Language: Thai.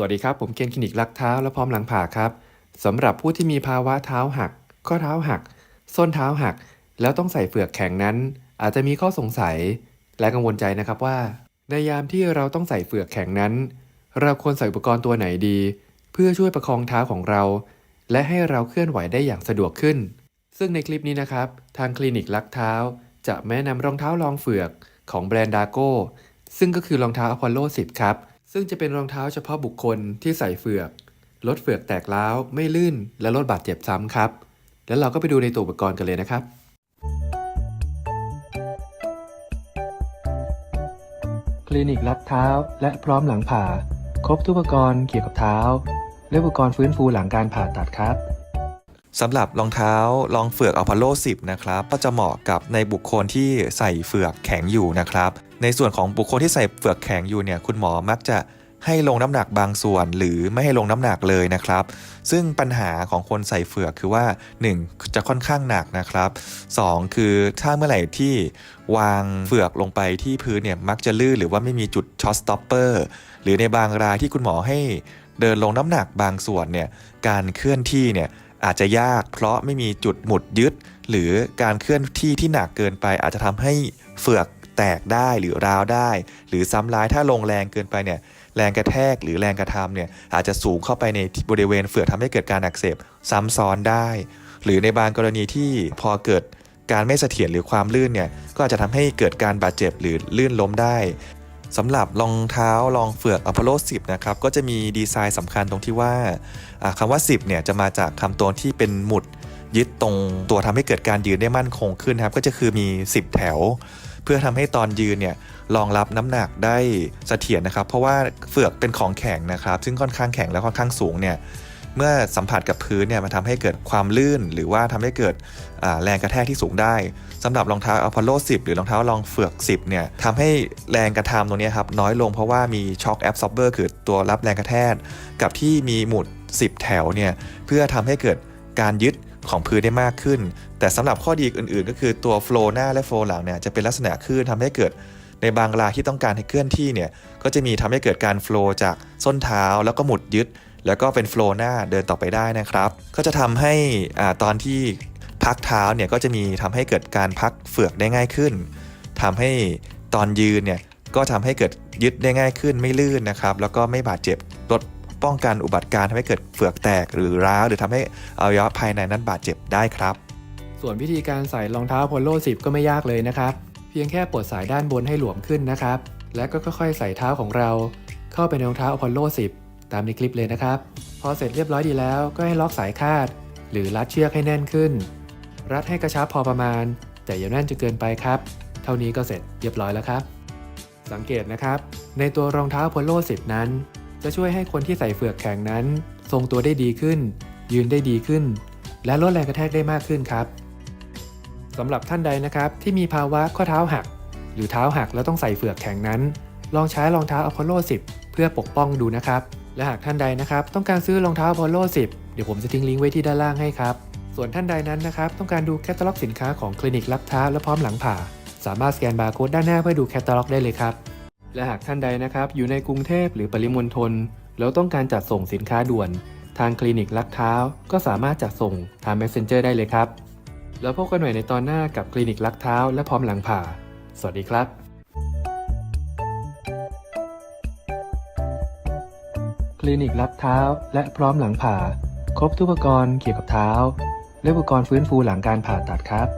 สวัสดีครับ ผมเคนคลินิกลักเท้าและพร้อมหลังผ่าครับสำหรับผู้ที่มีภาวะเท้าหัก ข้อเท้าหัก ส้นเท้าหัก แล้วต้องใส่เฟือกแข็งนั้น อาจจะมีข้อสงสัย และกังวลใจนะครับว่า ในยามที่เราต้องใส่เฟือกแข็งนั้น เราควรใส่อุปกรณ์ตัวไหนดี เพื่อช่วยประคองเท้าของเรา และให้เราเคลื่อนไหวได้อย่างสะดวกขึ้น ซึ่งในคลิปนี้นะครับ ทางคลินิกลักเท้า จะแนะนำรองเท้ารองเฟือกของแบรนด์ดาโก้ซึ่งก็คือรองเท้าอพอลโล 10 ครับ ซึ่งจะเป็นรองเท้าเฉพาะบุคคลที่ใส่เฟือก ลดเฟือกแตกล้าว ไม่ลื่น และลดบาดเจ็บซ้ำครับ แล้วเราก็ไปดูในตัวอุปกรณ์กันเลยนะครับคลินิกลัดเท้าและพร้อมหลังผ่า ครบทุกอุปกรณ์เกี่ยวกับเท้า และอุปกรณ์ฟื้นฟูหลังการผ่าตัดครับ สำหรับรองเท้ารองเฟือกอพอลโล10 นะครับ ก็จะเหมาะกับในบุคคลที่ใส่เฟือกแข็งอยู่นะครับ ในส่วนของบุคคลที่ใส่เฟือกแข็งอยู่เนี่ย คุณหมอมักจะให้ลงน้ำหนักบางส่วนหรือไม่ให้ลงน้ำหนักเลยนะครับ ซึ่งปัญหาของคนใส่เฟือกคือว่า 1. จะค่อนข้างหนักนะครับ 2. คือถ้าเมื่อไหร่ที่วางเฟือกลงไปที่พื้นเนี่ยมักจะลื่นหรือว่าไม่มีจุดช็อตสต็อปเปอร์หรือในบางรายที่คุณหมอให้เดินลงน้ำหนักบางส่วนเนี่ยการเคลื่อนที่เนี่ย อาจจะยากเพราะไม่มีจุดหมุดยึด หรือการเคลื่อนที่ที่หนักเกินไป อาจจะทำให้เฟือกแตกได้หรือร้าวได้ หรือซ้ำร้ายถ้าลงแรงเกินไปเนี่ยแรงกระแทกหรือแรงกระทำเนี่ยอาจจะสูงเข้าไปในบริเวณเฟือกทำให้เกิดการอักเสบซ้ำซ้อนได้ หรือในบางกรณีที่พอเกิดการไม่เสถียรหรือความลื่นเนี่ยก็อาจจะทำให้เกิดการบาดเจ็บหรือลื่นล้มได้ สำหรับรองเท้ารองเฟือกอพอลโล 10 นะครับ ก็จะมีดีไซน์สำคัญตรงที่ว่าคำว่า 10 เนี่ย จะมาจากคำตัวที่เป็นหมุดยึดตรงตัวทำให้เกิดการยืนได้มั่นคงขึ้นครับ ก็จะคือมี 10 แถว เพื่อทำให้ตอนยืนเนี่ยรองรับน้ำหนักได้เสถียรนะครับ เพราะว่าเฟือกเป็นของแข็งนะครับ ซึ่งค่อนข้างแข็งและค่อนข้างสูงเนี่ย เมื่อสัมผัสกับพื้นเนี่ยมันทำให้เกิดความลื่น หรือว่าทำให้เกิดแรงกระแทกที่สูงได้สำหรับรองเท้าอพอลโล 10 หรือรองเท้ารองเฟือก 10 เนี่ยทำให้แรงกระทำตรงนี้ครับน้อยลงเพราะว่ามีช็อคแอบซอร์เบอร์คือตัวรับแรงกระแทกกับที่มีหมุด 10 แถวเนี่ยเพื่อทำให้เกิดการยึดของพื้นได้มากขึ้น แต่สำหรับข้อดีอื่น ๆ ก็คือตัวโฟล์หน้าและโฟล์หลังเนี่ยจะเป็นลักษณะคลื่นทำให้เกิดในบางราที่ต้องการให้เคลื่อนที่เนี่ยก็จะมีทำให้เกิดการโฟล์จากส้นเท้าแล้วก็หมุดยึด แล้วก็เป็นโฟล์หน้าเดินต่อไปได้นะครับ ก็จะทำให้อ่าตอนที่พักเท้าเนี่ยก็จะมีทำให้เกิดการพักเฟือกได้ง่ายขึ้นทำให้ตอนยืนเนี่ยก็ทำให้เกิดยึดได้ง่ายขึ้นไม่ลื่นนะครับ แล้วก็ไม่บาดเจ็บลดป้องกันอุบัติการณ์ทำให้เกิดเฟือกแตกหรือร้าวหรือทำให้อวัยวะภายในนั้นบาดเจ็บได้ครับ ส่วนวิธีการใส่รองเท้า Polo 10 ก็ไม่ยากเลยนะครับ เพียงแค่ปลดสายด้านบนให้หลวมขึ้นนะครับ และก็ค่อยๆ ใส่เท้าของเรา เข้าไปในรองเท้า Apollo 10 ตามในคลิปเลยนะครับ พอเสร็จเรียบร้อยดีแล้วก็ให้ล็อกสายคาด หรือรัดเชือกให้แน่นขึ้น รัดให้กระชับพอประมาณ แต่อย่าแน่นจนเกินไปครับ เท่านี้ก็เสร็จเรียบร้อยแล้วครับ สังเกตนะครับ ในตัวรองเท้า Polo 10 นั้น จะช่วยให้คนที่ใส่เฟือกแข็งนั้น ทรงตัวได้ดีขึ้น ยืนได้ดีขึ้น และลดแรงกระแทกได้มากขึ้นครับสำหรับท่านใดนะครับที่มีภาวะข้อเท้าหัก หรือเท้าหักแล้วต้องใส่เฟือกแข็งนั้น ลองใช้รองเท้า Apollo 10 เพื่อปกป้องดูนะครับ และหากท่านใดนะครับต้องการซื้อรองเท้า Apollo 10 เดี๋ยวผมจะทิ้งลิงก์ไว้ที่ด้านล่างให้ครับ ส่วนท่านใดนั้นนะครับต้องการดูแคตตาล็อกสินค้าของคลินิกรับเท้าและพร้อมหลังผ่า สามารถสแกนบาร์โค้ดด้านหน้าเพื่อดูแคตตาล็อกได้เลยครับ และหากท่านใดนะครับอยู่ในกรุงเทพหรือปริมณฑลแล้วต้องการจัดส่งสินค้าด่วน ทางคลินิกลักเท้า ก็สามารถจัดส่งทาง Messenger ได้เลยครับ แล้วพบกันใหม่ในตอนหน้ากับคลินิกลักเท้า และพร้อมหลังผ่า สวัสดีครับ ลินิกลับเท้า และพร้อมหลังผ่า ครบทุกอุปกรณ์เกี่ยวกับเท้า และอุปกรณ์ฟื้นฟูหลังการผ่าตัดครับ